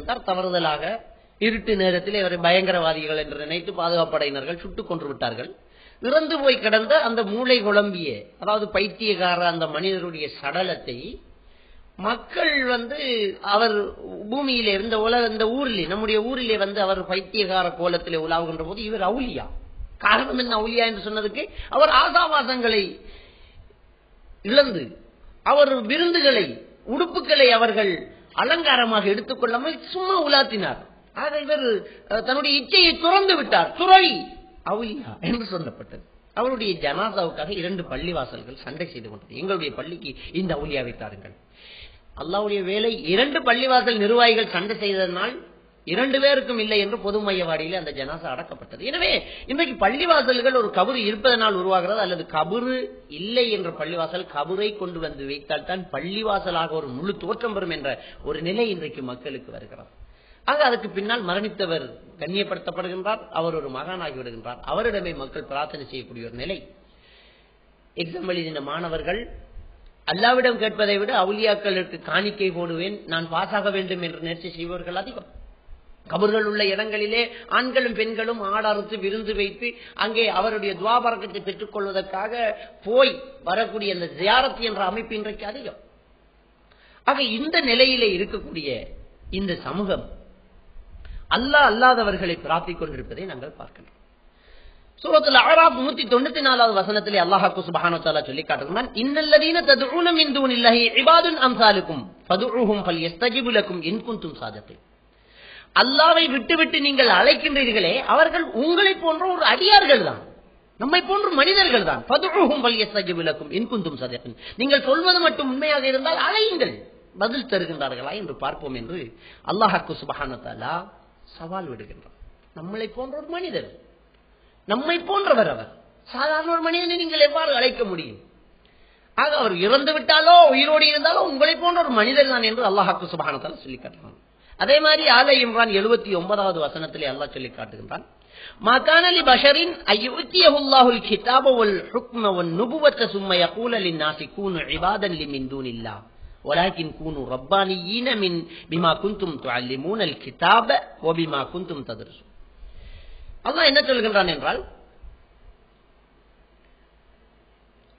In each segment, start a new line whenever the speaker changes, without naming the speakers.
என்றார் தவறுதலாக இருட்டு நேரத்தில் இவரை பயங்கரவாதிகள் என்று நினைத்து பாதுகாப்பு படையினர்கள் சுட்டுக் கொன்று விட்டார்கள். இறந்து போய் கிடந்த அந்த மூளை குழம்பிய அதாவது பைத்தியக்கார அந்த மனிதருடைய சடலத்தை மக்கள் வந்து அவர் பூமியிலே இந்த உலக இந்த ஊரிலே நம்முடைய ஊரிலே வந்து அவர் பைத்தியகார கோலத்திலே உலாவுகின்ற போது இவர் அவுலியா காரணம் என்ன அவுலியா என்று சொன்னதுக்கு அவர் ஆசாவாசங்களை இழந்து அவர் விருந்துகளை உடுப்புகளை அவர்கள் அலங்காரமாக எடுத்துக்கொள்ளாமல் சும்மா உலாத்தினார். ஆக இவர் தன்னுடைய இச்சையை துறந்து விட்டார். துறை அவுலியா என்று சொல்லப்பட்டது. அவருடைய ஜனாதாவுக்காக இரண்டு பள்ளிவாசல்கள் சண்டை செய்து கொண்டது. எங்களுடைய பள்ளிக்கு இந்த அவுலியாவை தாருங்கள். அல்லாவுடைய வேலை இரண்டு பள்ளிவாசல் நிர்வாகிகள் சண்டை செய்ததனால் இரண்டு பேருக்கும் இல்லை என்று பொது மையவாடியிலே அந்த ஜனாசா அடக்கப்பட்டது. எனவே இன்றைக்கு பள்ளிவாசல்கள் ஒரு கபரு இருப்பதனால் உருவாகிறது அல்லது கபரு இல்லை என்ற பள்ளிவாசல் கபரை கொண்டு வந்து வைத்தால் தான் பள்ளிவாசலாக ஒரு முழு தோற்றம் பெறும் என்ற ஒரு நிலை இன்றைக்கு மக்களுக்கு வருகிறது. ஆக அதுக்கு பின்னால் மரணித்தவர் கண்ணியப்படுத்தப்படுகின்றார் அவர் ஒரு மகானாகி விடுகின்றார். அவரிடமே மக்கள் பிரார்த்தனை செய்யக்கூடிய ஒரு நிலை. எக்ஸாம் எழுதின மாணவர்கள் அல்லாவிடம் கேட்பதை விட அவுலியாக்களுக்கு காணிக்கை போடுவேன் நான் பாஸாக வேண்டும் என்று நேர்ச்சி செய்பவர்கள் அதிகம். கபர்கள் உள்ள இடங்களிலே ஆண்களும் பெண்களும் ஆடறுத்து விருந்து வைத்து அங்கே அவருடைய துவாபரக்கத்தை பெற்றுக் கொள்வதற்காக போய் வரக்கூடிய அந்த ஜியாரத் என்ற அமைப்பு இன்றைக்கு அதிகம். ஆக இந்த நிலையிலே இருக்கக்கூடிய இந்த சமூகம் அல்லாஹ் அல்லாதவர்களை பிரார்த்திக் கொண்டிருப்பதை நாங்கள் பார்க்கலாம் சூரத்துல ஆறாம் நூத்தி தொண்ணூத்தி நாலாவது வசனத்திலே அல்லாஹாக்கு சுபஹானத்தாலா சொல்லி காட்டுகிறான் இன்னல்லதீன ததுஊன மின் தூனில்லாஹி இபாதுன் அம்சாலுக்கும் ஃபதுஊஹும் ஃபல்யஸ்தஜிபு லக்கும் இன் குன்தும் சாதத்தை அல்லாவை விட்டுவிட்டு நீங்கள் அழைக்கின்றீர்களே அவர்கள் உங்களை போன்ற ஒரு அடியார்கள் தான். நம்மை போன்ற மனிதர்கள் தான். பதுழுகும் விளக்கும் இன்குந்தும் சதத்தின் நீங்கள் சொல்வது மட்டும் உண்மையாக இருந்தால் அழையுங்கள் பதில் தருகின்றார்களா. என்று பார்ப்போம் என்று அல்லாஹாக்கு சுபஹானத்தாலா சவால் விடுகின்றார் நம்மளை போன்ற ஒரு மனிதர் நம்மை போன்றவர் அவர். சாதாரண ஒரு மனிதனை நீங்கள் எவ்வாறு அழைக்க முடியும்? ஆக அவர் இறந்து விட்டாலோ உயிரோடு இருந்தாலோ உங்களை போன்ற ஒரு மனிதர் தான் என்று அல்லாஹாக்கு சுபஹானத்தாலா சொல்லி காட்டுறான் அதே மாதிரி ஆலை இம்ரான் எழுபத்தி ஒன்பதாவது வசனத்திலே அல்லாஹ் சொல்லி காட்டுகின்றான் மகானலி பஷரின் அய்யுத்தியஹுல்லாஹுல் கிதாப வல் ஹுக்ம வன் நுபுவத்த சும்ம யகூல லின்னாசி கூனு இபாதன் லிமின் தூனில்லா ولكن كونوا ربانيين من بما كنتم تعلمون الكتاب وبما كنتم تدرسون அல்லாஹ் என்ன சொல்கின்றான் என்றால்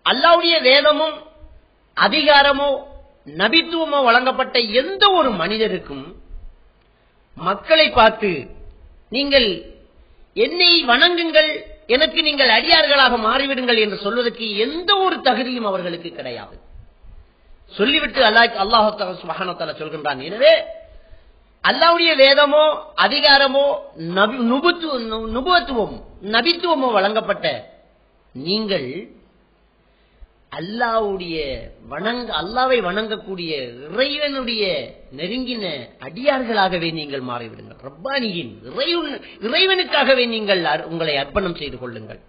அல்லாவுடைய வேதமும் அதிகாரமோ நபித்துவமோ வழங்கப்பட்ட எந்த ஒரு மனிதருக்கும் மக்களை பார்த்து நீங்கள் என்னை வணங்குங்கள் எனக்கு நீங்கள் அடியார்களாக மாறிவிடுங்கள் என்று சொல்வதற்கு எந்த ஒரு தகுதியும் அவர்களுக்கு கிடையாது. சொல்லிவிட்டு அல்லாஹ் அல்லாஹால சொல்கின்றான். எனவே அல்லாவுடைய வேதமோ அதிகாரமோ நபி- நுபுத்து- நு- நபித்துவமோ வழங்கப்பட்ட நீங்கள் அல்லாவுடைய வணங்க அல்லாவை வணங்கக்கூடிய இறைவனுடைய நெருங்கின அடியார்களாகவே நீங்கள் மாறிவிடுங்கள். ரப்பானியின் இறைவன் இறைவனுக்காகவே நீங்கள் அர்- உங்களை அர்ப்பணம் செய்து கொள்ளுங்கள்.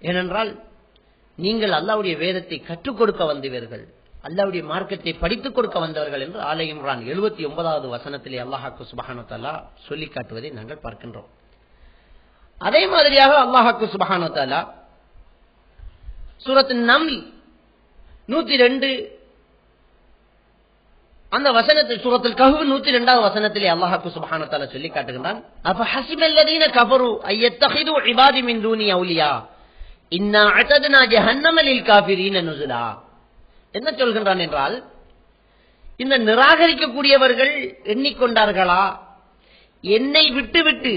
ஏனென்றால் நீங்கள் அல்லாவுடைய வேதத்தை கற்றுக் கொடுக்க வந்தவர்கள் அல்லாவுடைய மார்க்கத்தை படித்துக் கொடுக்க வந்தவர்கள் என்று ஆலை இம்ரான் எழுபத்தி ஒன்பதாவது வசனத்திலே அல்லாஹாக்கு சுபஹானத்தாலா சொல்லி காட்டுவதை நாங்கள் பார்க்கின்றோம். அதே மாதிரியாக அல்லாஹாக்கு சுபஹானத்தாலா சூரத்து நம்ல். நூத்தி ரெண்டு அந்த வசனத்தில் சூரத்தில் கஹு நூத்தி ரெண்டாவது வசனத்திலே அல்லாஹாக்கு சுபஹானத்தால சொல்லி காட்டுகின்றான். அப்ப ஹசிபல்லதீன கபரு ஐயத்தஹிது இபாதி மின் தூனி அவுலியா இன்னா அட்டதுனா ஜஹன்னமலில் காபிரீன நுசுலா. என்ன சொல்கின்றான் என்றால் இந்த நிராகரிக்கக்கூடியவர்கள் எண்ணிக்கொண்டார்களா? என்னை விட்டு விட்டு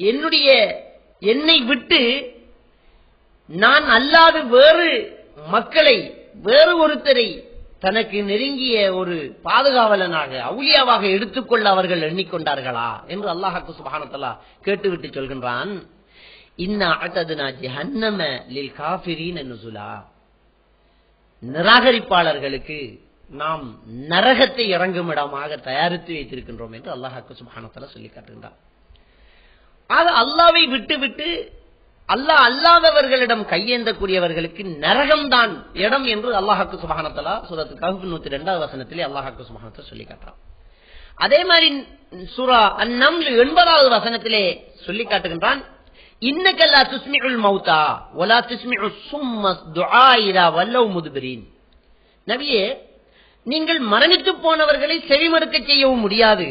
என்னுடைய என்னை விட்டு நான் அல்லாது வேறு மக்களை வேறு ஒருத்தரை தனக்கு நெருங்கிய ஒரு பாதுகாவலனாக அவுளியாவாக எடுத்துக்கொள்ள அவர்கள் எண்ணிக்கொண்டார்களா என்று அல்லாஹாக்கு சுபானத்தல்லா கேட்டுவிட்டு சொல்கின்றான். லில் நிராகரிப்பாளர்களுக்கு நாம் நரகத்தை இறங்கும் இடமாக தயாரித்து வைத்திருக்கின்றோம் என்று அல்லாஹாக்கு சுபானத்தல்லா சொல்லி காட்டுகின்றான். ஆக அல்லாவை விட்டுவிட்டு அல்லாஹ் அல்லாதவர்களிடம் கையேந்தக்கூடியவர்களுக்கு நரகம்தான் இடம் என்று அல்லாஹாக்கு சுபகானத்தலா சூரத்து கஹு நூத்தி ரெண்டாவது வசனத்திலே அல்லாஹாக்கு சுபகானத்தை சொல்லி காட்டுறான். அதே மாதிரி சூரா அந்நம்ல எண்பதாவது வசனத்திலே சொல்லி காட்டுகின்றான். இன்னக்கல்லா துஸ்மிஉல் மௌதா வலா துஸ்மிஉ சும்ம துஆயிரா வல்லவ் முதுபிரீன். நபியே நீங்கள் மரணித்து போனவர்களை செவிமறுக்க செய்யவும் முடியாது.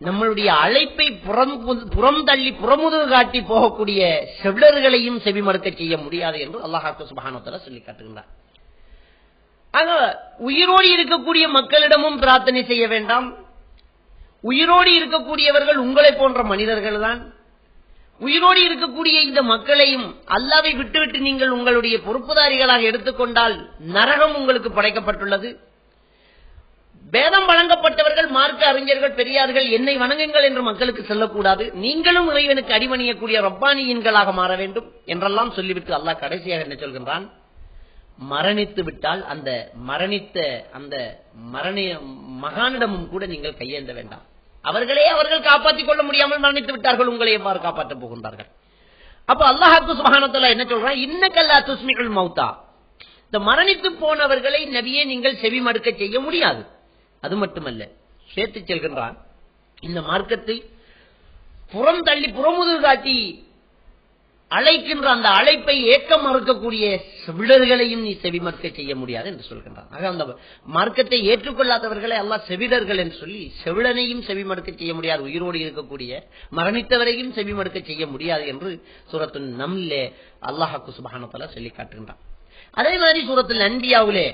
நம்மளுடைய அழைப்பை புறம் புறம் தள்ளி புறமுதுகு காட்டி போகக்கூடிய செவிடர்களையும் செவிமறுக்க செய்ய முடியாது என்று அல்லாஹாக்கு சுபானத்தல சொல்லி காட்டுகின்றார் ஆக உயிரோடு இருக்கக்கூடிய மக்களிடமும் பிரார்த்தனை செய்ய வேண்டாம். உயிரோடு இருக்கக்கூடியவர்கள் உங்களை போன்ற மனிதர்கள் தான். உயிரோடு இருக்கக்கூடிய இந்த மக்களையும் அல்லாவை விட்டுவிட்டு நீங்கள் உங்களுடைய பொறுப்புதாரிகளாக எடுத்துக்கொண்டால் நரகம் உங்களுக்கு படைக்கப்பட்டுள்ளது. வேதம் வழங்கப்பட்டவர்கள் மார்க்க அறிஞர்கள் பெரியார்கள் என்னை வணங்குங்கள் என்று மக்களுக்கு சொல்லக்கூடாது. நீங்களும் இறைவனுக்கு அடிமணியக்கூடிய ரப்பானியின்களாக மாற வேண்டும் என்றெல்லாம் சொல்லிவிட்டு அல்லாஹ் கடைசியாக என்ன சொல்கின்றான்? மரணித்து விட்டால் அந்த மரணித்த அந்த மரண மகானிடமும் கூட நீங்கள் கையேந்த வேண்டாம். அவர்களே அவர்கள் காப்பாற்றிக் கொள்ள முடியாமல் மரணித்து விட்டார்கள் உங்களை எவ்வாறு காப்பாற்றப் போகின்றார்கள்? அப்ப அல்லாஹாக்கு மகானத்துல என்ன சொல்றான்? இன்னக்கல்லா துஸ்மிகள் மௌத்தா. இந்த மரணித்து போனவர்களை நபியே நீங்கள் செவி மறுக்க செய்ய முடியாது. அது மட்டுமல்ல சேர்த்து செல்கின்றான். இந்த மார்க்கத்தை புறம் தள்ளி புறமுதுகு காட்டி அழைக்கின்ற அந்த அழைப்பை ஏக்க மறுக்கக்கூடிய செவிடர்களையும் நீ செவிமறுக்க செய்ய முடியாது என்று சொல்கின்றான். ஆக அந்த மார்க்கத்தை ஏற்றுக்கொள்ளாதவர்களை எல்லாம் செவிடர்கள் என்று சொல்லி செவிடனையும் செவிமறுக்க செய்ய முடியாது. உயிரோடு இருக்கக்கூடிய மரணித்தவரையும் செவிமறுக்க செய்ய முடியாது என்று சூரத்து நம்லே அல்லாஹாக்கு சுபானத்தலா சொல்லி காட்டுகின்றான். அதே மாதிரி சூரத்தில் அன்பியாவிலே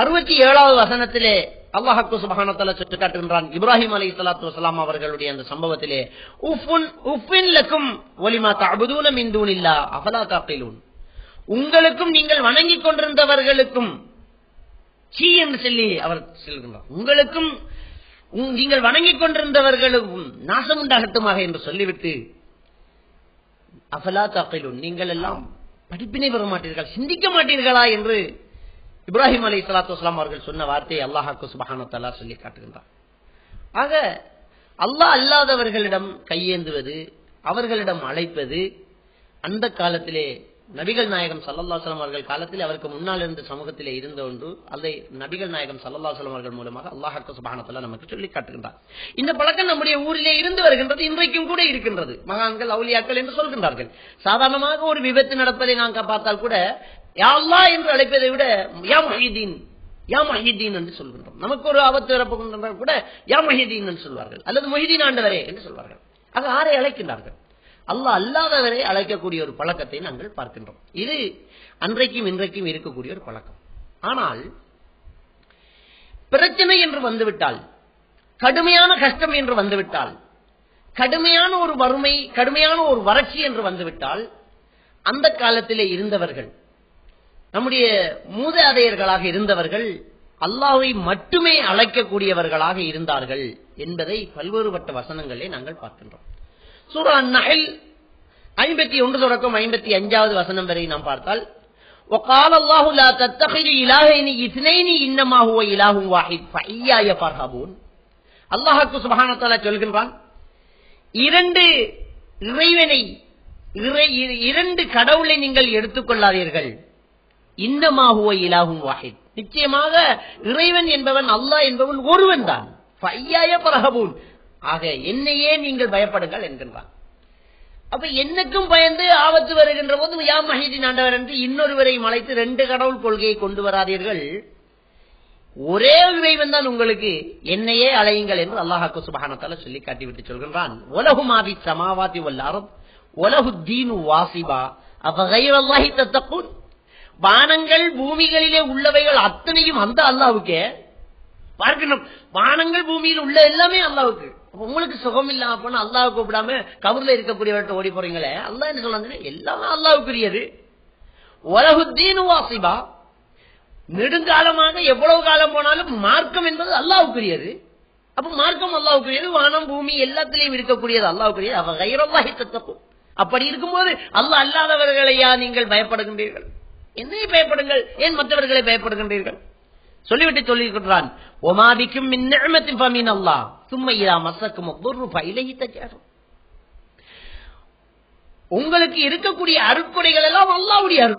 அறுபத்தி ஏழாவது வசனத்திலே அல்லாஹாக்கு சுபஹானத்தல சுட்டு காட்டுகின்றான். இப்ராஹிம் அலி சலாத்து வலாம் அவர்களுடைய அந்த சம்பவத்திலே உஃபின் ஒலிமா தபுதூன மிந்தூனில்லா அஃபலா காப்பிலூன் உங்களுக்கும் நீங்கள் வணங்கிக் கொண்டிருந்தவர்களுக்கும் சீ என்று சொல்லி அவர் செல்கின்றார். உங்களுக்கும் நீங்கள் வணங்கிக் கொண்டிருந்தவர்களுக்கும் நாசம் உண்டாகட்டுமாக என்று சொல்லிவிட்டு அஃபலா காப்பிலூன் நீங்கள் எல்லாம் படிப்பினை பெற மாட்டீர்கள் சிந்திக்க மாட்டீர்களா? என்று இப்ராஹிம் அலி சலாத்து வஸ்லாம் அவர்கள் சொன்ன வார்த்தையை அல்லாஹாக்கு சுபஹானத்தல்லா சொல்லி காட்டுகின்றார் ஆக அல்லாஹ் அல்லாதவர்களிடம் கையேந்துவது அவர்களிடம் அழைப்பது அந்த காலத்திலே நபிகள் நாயகம் சல்லல்லாஸ்லாம் அவர்கள் காலத்தில் அவருக்கு முன்னால் இருந்த சமூகத்திலே இருந்த ஒன்று அதை நபிகள் நாயகம் சல்லல்லாஸ்லாம் அவர்கள் மூலமாக அல்லாஹாக்கு சுபானத்தில் நமக்கு சொல்லி காட்டுகின்றார். இந்த பழக்கம் நம்முடைய ஊரிலே இருந்து வருகின்றது இன்றைக்கும் கூட இருக்கின்றது. மகான்கள் அவுலியாக்கள் என்று சொல்கின்றார்கள். சாதாரணமாக ஒரு விபத்து நடப்பதை நாங்கள் பார்த்தால் கூட யாழ்லா என்று அழைப்பதை விட யா மஹிதீன் யா மஹிதீன் என்று சொல்கின்றோம். நமக்கு ஒரு ஆபத்து வரப்போகின்றால் கூட யா மஹிதீன் என்று சொல்வார்கள். அல்லது மொஹிதீன் ஆண்டவரே என்று சொல்வார்கள். ஆக ஆரை அழைக்கின்றார்கள். அல்லாஹ் அல்லாதவரை அழைக்கக்கூடிய ஒரு பழக்கத்தை நாங்கள் பார்க்கின்றோம். இது அன்றைக்கும் இன்றைக்கும் இருக்கக்கூடிய ஒரு பழக்கம். ஆனால் பிரச்சனை என்று வந்துவிட்டால் கடுமையான கஷ்டம் என்று வந்துவிட்டால் கடுமையான ஒரு வறுமை கடுமையான ஒரு வறட்சி என்று வந்துவிட்டால் அந்த காலத்திலே இருந்தவர்கள் நம்முடைய மூதாதையர்களாக இருந்தவர்கள் அல்லாவை மட்டுமே அழைக்கக்கூடியவர்களாக இருந்தார்கள் என்பதை பல்வேறுபட்ட வசனங்களை நாங்கள் பார்க்கின்றோம். சூரா நகல் ஐம்பத்தி ஒன்று தொடக்கம் ஐம்பத்தி அஞ்சாவது வசனம் வரை நாம் பார்த்தால் அல்லாஹாக்கு சுபகானத்தால சொல்கின்றான் இரண்டு இறைவனை இரண்டு கடவுளை நீங்கள் எடுத்துக்கொள்ளாதீர்கள் இன்னமாகுவ இலாகும் வாஹித். நிச்சயமாக இறைவன் என்பவன் அல்லாஹ் என்பவன் ஒருவன் தான். பரகபூன் ஆக என்னையே நீங்கள் பயப்படுங்கள் என்கின்றான். அப்ப என்னக்கும் பயந்து ஆபத்து வருகின்ற போது யா மஹிதின் ஆண்டவர் என்று இன்னொருவரை மலைத்து ரெண்டு கடவுள் கொள்கையை கொண்டு வராதீர்கள். ஒரே இறைவன் தான் உங்களுக்கு என்னையே அலையுங்கள் என்று அல்லாஹாக்கு சுபஹானத்தால சொல்லி காட்டிவிட்டு சொல்கின்றான். உலகுமாதி சமாவாதி வல்லாரம் உலகு தீனு வாசிபா அவ்வகைரல்லாஹி தத்தக்கூன் வானங்கள் பூமிகளிலே உள்ளவைகள் அத்தனையும் அந்த அல்லாவுக்கே. பார்க்கணும். வானங்கள் பூமியில் உள்ள எல்லாமே அல்லாவுக்கு. உங்களுக்கு சுகம் இல்லாம போனா அல்லாவை கூப்பிடாம கவர்ல இருக்கக்கூடியவர்கிட்ட ஓடி போறீங்களே? அல்லா என்ன சொல்றாங்க எல்லாமே அல்லாவுக்குரியது. உலகுத்தீனு வாசிபா. நெடுங்காலமாக எவ்வளவு காலம் போனாலும் மார்க்கம் என்பது அல்லாவுக்குரியது. அப்ப மார்க்கம் அல்லாவுக்குரியது வானம் பூமி எல்லாத்திலையும் இருக்கக்கூடியது அல்லாவுக்குரியது. அவ கைரல்லாஹி தத்தக்கும். அப்படி இருக்கும்போது அல்ல அல்லாதவர்களையா நீங்கள் பயப்படுகின்றீர்கள்? என்னை பயப்படுங்கள்? ஏன் மற்றவர்களை பயப்படுகின்றீர்கள்? சொல்லிவிட்டு சொல்லியிருக்கிறான். ஒமாபிக்கும் மின்னமத்தின் அல்லா சும்மையா மசக்கும் உங்களுக்கு இருக்கக்கூடிய அருக்குறைகள் எல்லாம் அல்லாவுடைய அருள்